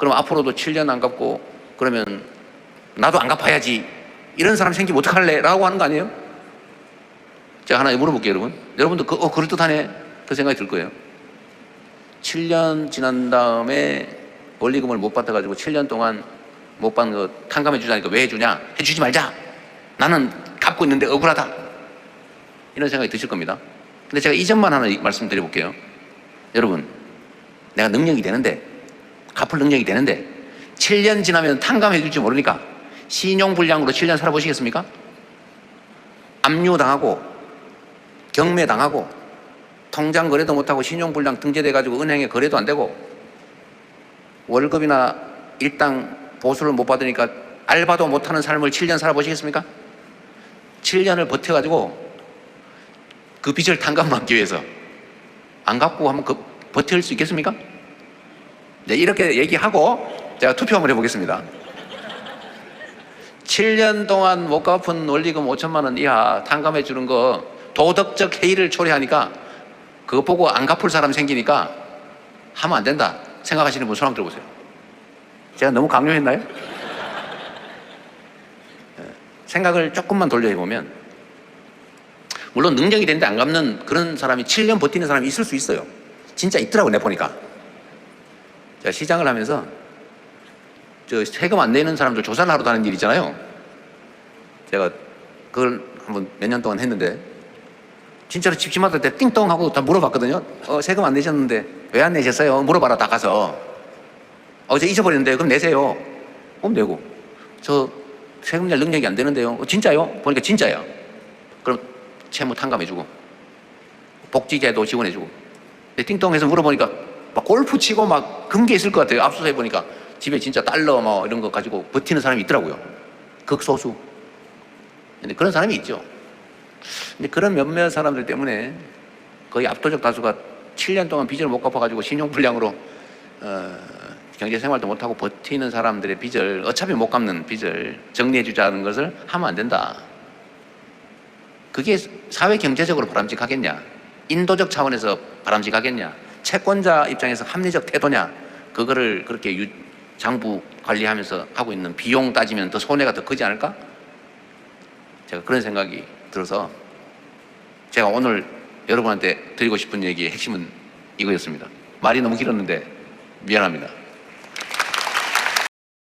그럼 앞으로도 7년 안 갚고 그러면 나도 안 갚아야지 이런 사람 생기면 어떡할래? 라고 하는 거 아니에요? 제가 하나 물어볼게요 여러분 여러분도 그, 어, 그럴듯하네 그 생각이 들 거예요 7년 지난 다음에 원리금을 못 받아가지고 7년 동안 못 받는 거 탕감해 주자니까 왜 해주냐? 해주지 말자. 나는 갚고 있는데 억울하다. 이런 생각이 드실 겁니다. 근데 제가 이 점만 하나 말씀드려 볼게요. 여러분, 내가 능력이 되는데, 갚을 능력이 되는데, 7년 지나면 탕감해 줄지 모르니까 신용불량으로 7년 살아보시겠습니까? 압류당하고, 경매당하고, 통장 거래도 못하고 신용불량 등재돼가지고 은행에 거래도 안 되고, 월급이나 일당 보수를 못 받으니까 알바도 못하는 삶을 7년 살아보시겠습니까? 7년을 버텨가지고 그 빚을 탕감받기 위해서 안 갚고 하면 그 버틸 수 있겠습니까? 네, 이렇게 얘기하고 제가 투표 한번 해보겠습니다. 7년 동안 못 갚은 원리금 5천만 원 이하 탕감해 주는 거 도덕적 해이를 초래하니까 그거 보고 안 갚을 사람 생기니까 하면 안 된다 생각하시는 분 손 한번 들어보세요. 제가 너무 강요했나요? 예, 생각을 조금만 돌려보면 물론 능력이 되는데 안 갚는 그런 사람이 7년 버티는 사람이 있을 수 있어요. 진짜 있더라고 내 보니까. 제가 시장을 하면서 저 세금 안 내는 사람들 조사를 하러 다니는 일 있잖아요. 제가 그걸 한번 몇 년 동안 했는데 진짜로 집집마다 때 띵동 하고 다 물어봤거든요. 어, 세금 안 내셨는데 왜 안 내셨어요? 물어봐라 다 가서. 어제 잊어버렸는데 그럼 내세요. 그럼 내고. 저 세금 낼 능력이 안 되는데요. 어, 진짜요? 보니까 진짜야. 그럼 채무 탕감해주고 복지제도 지원해주고. 띵동해서 물어보니까 막 골프 치고 막 금게 있을 것 같아요. 압수해 보니까 집에 진짜 달러 뭐 이런 거 가지고 버티는 사람이 있더라고요. 극소수. 근데 그런 사람이 있죠. 근데 그런 몇몇 사람들 때문에 거의 압도적 다수가 7년 동안 빚을 못 갚아가지고 신용불량으로 어, 경제 생활도 못하고 버티는 사람들의 빚을 어차피 못 갚는 빚을 정리해 주자는 것을 하면 안 된다. 그게 사회 경제적으로 바람직하겠냐? 인도적 차원에서 바람직하겠냐? 채권자 입장에서 합리적 태도냐? 그거를 그렇게 유, 장부 관리하면서 하고 있는 비용 따지면 더 손해가 더 크지 않을까? 제가 그런 생각이 들어서 제가 오늘 여러분한테 드리고 싶은 얘기의 핵심은 이거였습니다. 말이 너무 길었는데 미안합니다.